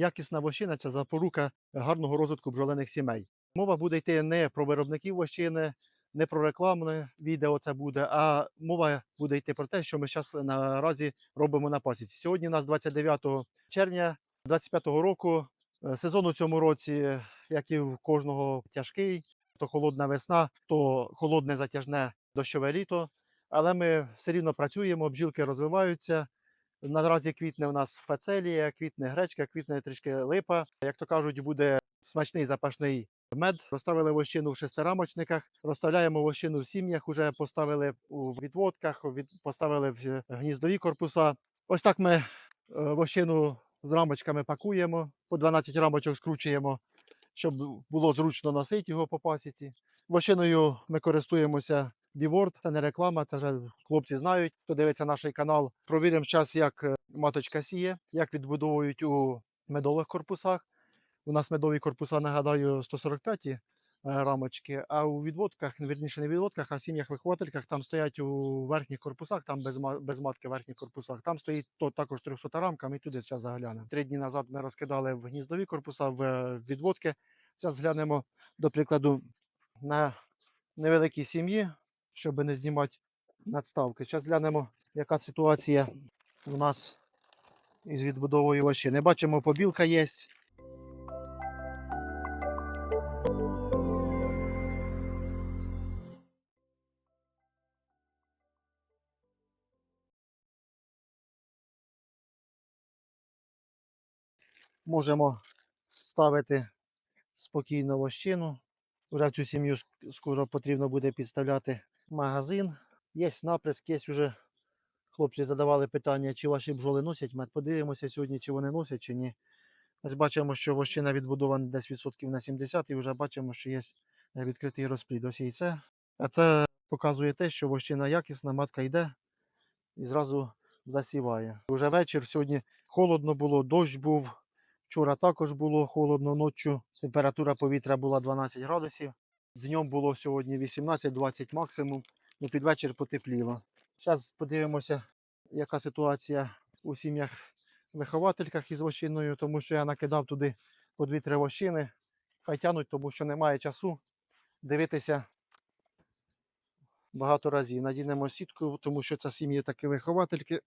якісна вощина це запорука гарного розвитку бджолиних сімей. Мова буде йти не про виробників вощини, не про рекламне відео це буде, а мова буде йти про те, що ми зараз наразі робимо на пасіці. Сьогодні у нас 29 червня 2025 року. Е, Сезон у цьому році, як і в кожного, тяжкий. То холодна весна, то холодне затяжне дощове літо. Але ми все рівно працюємо, бджілки розвиваються. Наразі квітне у нас фацелія, квітне гречка, квітне трішки липа. Як то кажуть, буде смачний запашний мед. Розставили вощину в шестирамочниках, розставляємо вощину в сім'ях, уже поставили у відводках, поставили в гніздові корпуса. Ось так ми е, вощину з рамочками пакуємо, по 12 рамочок скручуємо, щоб було зручно носити його по пасіці. Вощиною ми користуємося Біворд, це не реклама, це вже хлопці знають. Хто дивиться наш канал. Провіримо зараз, як е, маточка сіє, як відбудовують у медових корпусах. У нас медові корпуса, нагадаю, 145 е, рамочки, а у відводках, вірніше не відводках, а в сім'ях виховательках там стоять у верхніх корпусах, там без, без матки в верхніх корпусах. Там стоїть то також 300 рамка, ми туди зараз заглянемо. Три дні назад ми розкидали в гніздові корпуса, в е, відводки. Зараз глянемо, до прикладу, на невеликій сім'ї, щоб не знімати надставки. Зараз глянемо, яка ситуація у нас із відбудовою вощини. Бачимо, побілка є. Можемо ставити спокійно вощину. Вже цю сім'ю скоро потрібно буде підставляти магазин. Є наприск, є вже хлопці задавали питання, чи ваші бджоли носять мед. Подивимося сьогодні, чи вони носять, чи ні. Ось бачимо, що вощина відбудована десь відсотків на 70, і вже бачимо, що є е, відкритий розплід. Ось і це. А це показує те, що вощина якісна, матка йде і зразу засіває. Уже вечір сьогодні холодно було, дощ був. Вчора також було холодно ночі. Температура повітря була 12 градусів. Днем було сьогодні 18-20 максимум. Ну, під вечір потепліло. Зараз подивимося, яка ситуація у сім'ях виховательках із вощиною, тому що я накидав туди по 2-3 вощини. Хай тянуть, тому що немає часу дивитися багато разів. Надінемо сітку, тому що це сім'ї такі виховательки.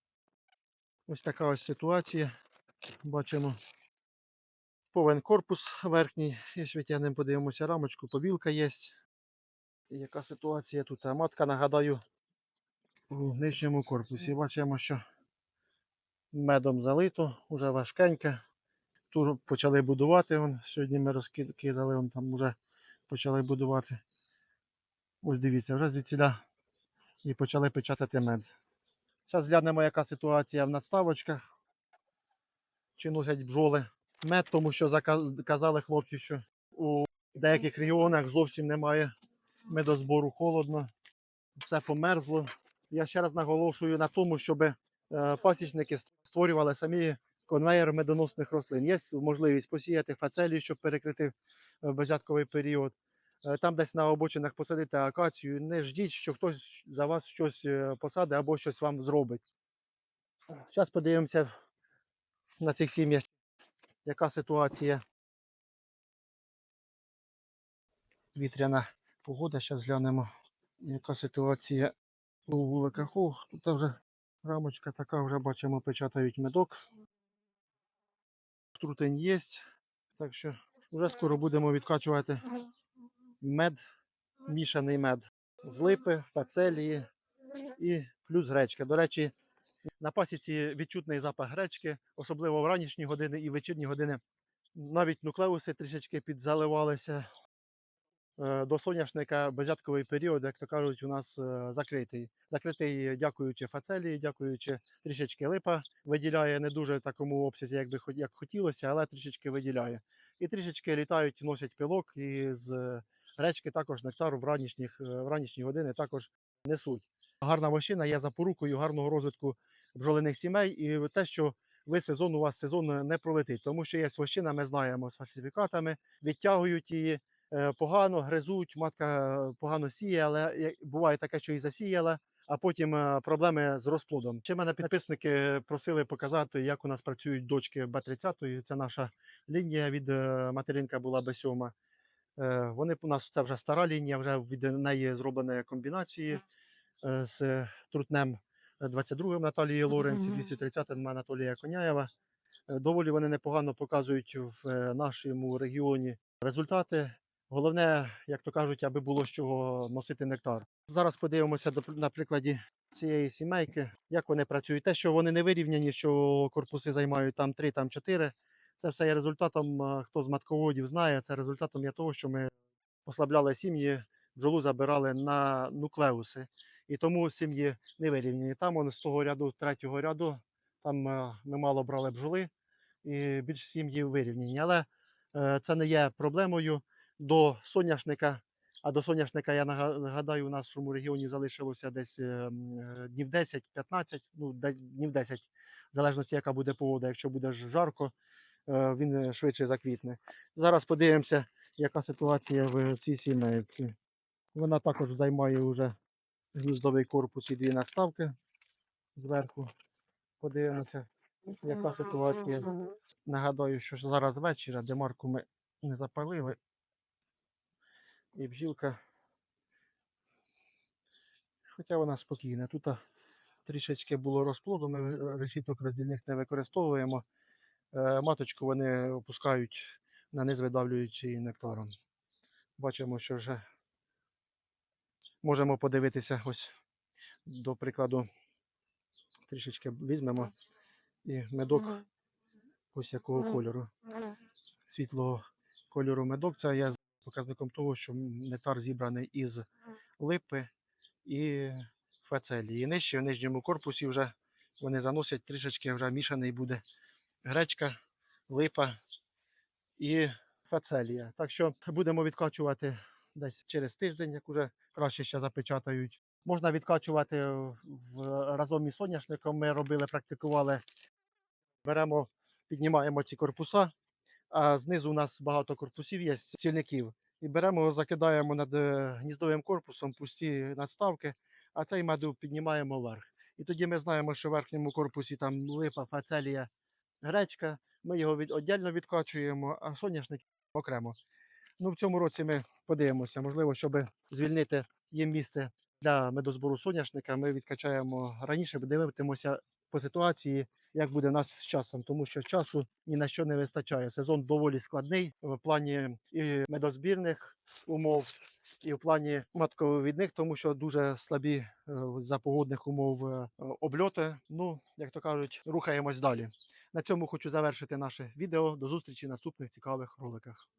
Ось така ось ситуація. Бачимо повен корпус верхній. І витягнемо, подивимося рамочку, побілка є. І яка ситуація тут? А матка, нагадаю, у нижньому корпусі. Бачимо, що медом залито, вже важкеньке. Тут почали будувати. Вон, сьогодні ми розкидали, вон там вже почали будувати. Ось дивіться, вже звідсіля і почали печатати мед. Зараз глянемо, яка ситуація в надставочках. Чи носять бджоли мед, тому що казали хлопці, що у деяких регіонах зовсім немає медозбору, холодно, все померзло. Я ще раз наголошую на тому, щоб е, пасічники створювали самі конвейер медоносних рослин. Є можливість посіяти фацелію, щоб перекрити е, безятковий період. Е, Там десь на обочинах посадити акацію. Не ждіть, що хтось за вас щось посадить або щось вам зробить. Зараз подивимося на цих сім'ях, яка ситуація. Вітряна погода. Зараз глянемо, яка ситуація у вуликах. Тут вже рамочка така, вже бачимо, печатають медок. Трутень є. Так що вже скоро будемо відкачувати мед, мішаний мед з липи, фацелії і плюс гречка. До речі, на пасіці відчутний запах гречки, особливо в ранішні години і вечірні години. Навіть нуклеуси трішечки підзаливалися. Е, До соняшника безятковий період, як то кажуть, у нас е, закритий. Закритий, дякуючи фацелії, дякуючи трішечки липа, виділяє не дуже такому обсязі, як би як хотілося, але трішечки виділяє. І трішечки літають, носять пилок, і з речки також нектар в е, в ранішні години також несуть. Гарна вощина є запорукою гарного розвитку бджолиних сімей і те, що ви сезон у вас сезон не пролетить, тому що є вощина, ми знаємо з фальсифікатами, відтягують її е, погано, гризуть, матка е, погано сіє, але буває таке, що і засіяла, а потім е, проблеми з розплодом. Ще мене підписники просили показати, як у нас працюють дочки Б-30. Це наша лінія від е, материнка була Б7. Е, Вони у нас це вже стара лінія, вже від неї зроблені комбінації е, з трутнем 22 Наталії Лоренці, Мгм. 230 Анатолія Коняєва. Е, Доволі вони непогано показують в е, нашому регіоні результати. Головне, як то кажуть, аби було з чого носити нектар. Зараз подивимося на прикладі цієї сімейки, як вони працюють. Те, що вони не вирівняні, що корпуси займають там 3, там 4, це все є результатом, е, хто з матководів знає, це результатом є того, що ми послабляли сім'ї, бджолу забирали на нуклеуси. І тому сім'ї не вирівняні. Там он з того ряду, третього ряду, там е, ми мало брали бджоли, і більш сім'ї вирівняні. Але е, це не є проблемою до соняшника. А до соняшника, я нага- нагадаю, у нашому регіоні залишилося десь е, днів 10-15, ну, днів 10, в залежності, яка буде погода. Якщо буде жарко, він швидше заквітне. Зараз подивимося, яка ситуація в цій сімейці. Вона також займає вже гніздовий корпус і дві наставки зверху. Подивимося, яка ситуація. Нагадаю, що зараз вечір, а демарку ми не запалили. І бджілка. Хоча вона спокійна. Тут трішечки було розплоду, ми решіток роздільних не використовуємо. Е, Маточку вони опускають на низ видавлюючи нектаром. Бачимо, що вже можемо подивитися ось до прикладу. Трішечки візьмемо і медок ось якого кольору. Світлого кольору медок. Це є показником того, що нектар зібраний із липи і фацелії. І нижче в нижньому корпусі вже вони заносять трішечки вже мішаний буде гречка, липа і фацелія. Так що будемо відкачувати десь через тиждень, як уже краще ще запечатають. Можна відкачувати в, разом із соняшником. Ми робили, практикували. Беремо, піднімаємо ці корпуса, а знизу у нас багато корпусів є, сільників. І беремо, закидаємо над е, гніздовим корпусом пусті надставки, а цей меду піднімаємо вверх. І тоді ми знаємо, що в верхньому корпусі там липа, фацелія, гречка. Ми його від, віддільно відкачуємо, а соняшник окремо. Ну, в цьому році ми подивимося. Можливо, щоб звільнити їм місце для медозбору соняшника, ми відкачаємо раніше, дивитимося по ситуації, як буде у нас з часом, тому що часу ні на що не вистачає. Сезон доволі складний в плані і медозбірних умов, і в плані матковивідних, тому що дуже слабі е, за погодних умов е, обльоти. Ну, як то кажуть, рухаємось далі. На цьому хочу завершити наше відео. До зустрічі в наступних цікавих роликах.